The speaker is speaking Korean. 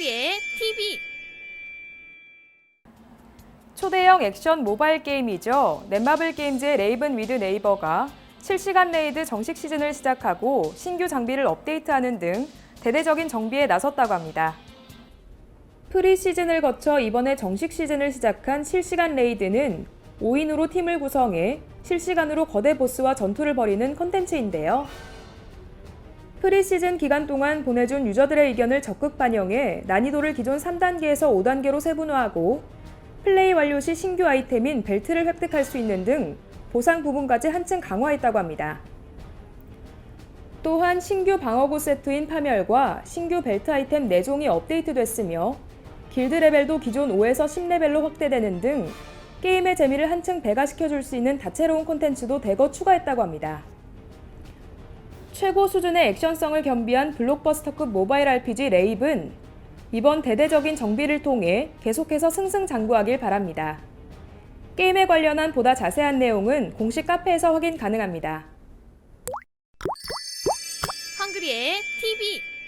헝그리의 TV 초대형 액션 모바일 게임이죠. 넷마블 게임즈의 레이븐 위드 네이버가 실시간 레이드 정식 시즌을 시작하고 신규 장비를 업데이트하는 등 대대적인 정비에 나섰다고 합니다. 프리 시즌을 거쳐 이번에 정식 시즌을 시작한 실시간 레이드는 5인으로 팀을 구성해 실시간으로 거대 보스와 전투를 벌이는 콘텐츠인데요. 프리 시즌 기간 동안 보내준 유저들의 의견을 적극 반영해 난이도를 기존 3단계에서 5단계로 세분화하고 플레이 완료 시 신규 아이템인 벨트를 획득할 수 있는 등 보상 부분까지 한층 강화했다고 합니다. 또한 신규 방어구 세트인 파멸과 신규 벨트 아이템 4종이 업데이트됐으며 길드 레벨도 기존 5에서 10레벨로 확대되는 등 게임의 재미를 한층 배가시켜 줄 수 있는 다채로운 콘텐츠도 대거 추가했다고 합니다. 최고 수준의 액션성을 겸비한 블록버스터급 모바일 RPG 레이븐 이번 대대적인 정비를 통해 계속해서 승승장구하길 바랍니다. 게임에 관련한 보다 자세한 내용은 공식 카페에서 확인 가능합니다. 헝그리의 TV